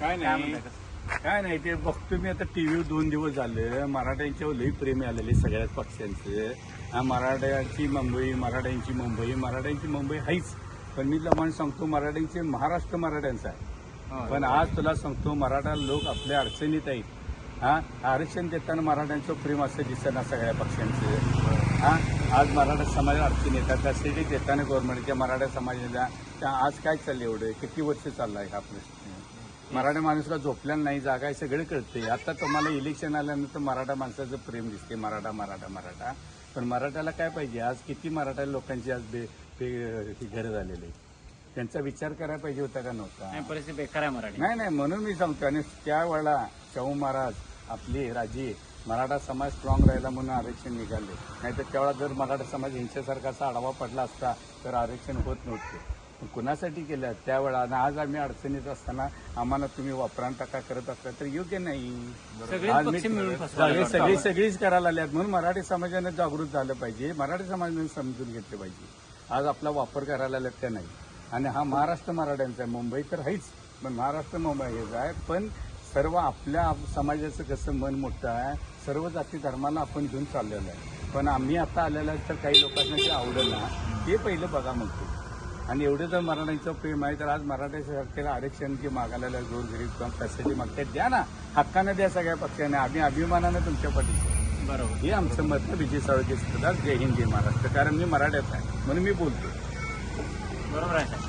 काय नाही. म्हणताय? काय नाही ते बघतो मी आता टीव्ही दोन दिवस झाले. मराठ्यांच्यावर लई प्रेमी आलेले सगळ्याच पक्षांचं. हा मराठ्यांची मुंबई मराठ्यांची मुंबई मराठ्यांची मुंबई हाईच. पण मी लमान सांगतो मराठ्यांचे महाराष्ट्र मराठ्यांचा आहे. हो. पण आज तुला सांगतो मराठा लोक आपल्या अडचणीत आहेत. हा आरक्षण देताना मराठ्यांचं प्रेम असं दिसतं सगळ्या पक्षांचं. हा आज मराठा समाज अडचण येतात. त्यासाठी देताना गव्हर्नमेंटच्या मराठा समाजाला त्या आज काय चाललं एवढं? किती वर्ष चाललाय हा प्रश्न? मराठा माणूसला झोपल्याला नाही जागा आहे सगळं कळते आता तुम्हाला इलेक्शन आल्यानंतर मराठा माणसाचं प्रेम दिसते मराठा मराठा मराठा. पण मराठ्याला काय पाहिजे? आज किती मराठा लोकांची आज बे घरं झालेले आहेत. त्यांचा विचार करायला पाहिजे होता का नव्हता? नाही परिस्थिती बेकार आहे मराठी. नाही नाही म्हणून मी सांगतो आणि त्यावेळेला शाहू महाराज आपले राजे मराठा समाज स्ट्रॉंग राहिला म्हणून आरक्षण निघाले. नाहीतर त्यावेळेला जर मराठा समाज यांच्यासारखा असा आढावा पडला असता तर आरक्षण होत नव्हते. कुणासाठी केलं त्यावेळेला आणि आज आम्ही अडचणीत असताना आम्हाला तुम्ही वापरान टाका करत असता तर योग्य नाही. आज मी- सगळे सगळी सगळीच करायला आल्यात म्हणून मराठी समाजाने जागृत झालं पाहिजे. मराठी समाजाने समजून घेतलं पाहिजे. आज आपला वापर करायला आल्यात त्या नाही? आणि हा महाराष्ट्र मराठ्यांचा आहे. मुंबई तर आहेच पण महाराष्ट्र मुंबई हेच आहे. पण सर्व आपल्या समाजाचं कसं मन मोठं आहे सर्व जाती धर्माला आपण घेऊन चाललेलं आहे. पण आम्ही आता आलेलं आहे तर काही लोकांना ते आवडेल ना. ते पहिलं बघा म्हणतो आणि एवढं जर मराठ्यांचं प्रेम आहे तर आज मराठा सरकारला आरक्षण जे मागायला गोरगरीब किंवा फॅसिलिटी मागतात द्या ना. हक्कानं द्या सगळ्या पक्षाने. आम्ही अभिमानानं तुमच्या पाठीशी. बरोबर. हे आमचं मत विजय साळके सुद्धा जय हिंद जय महाराष्ट्र. कारण मी मराठ्यात आहे. म्हणून मी बोलतो बरोबर आहे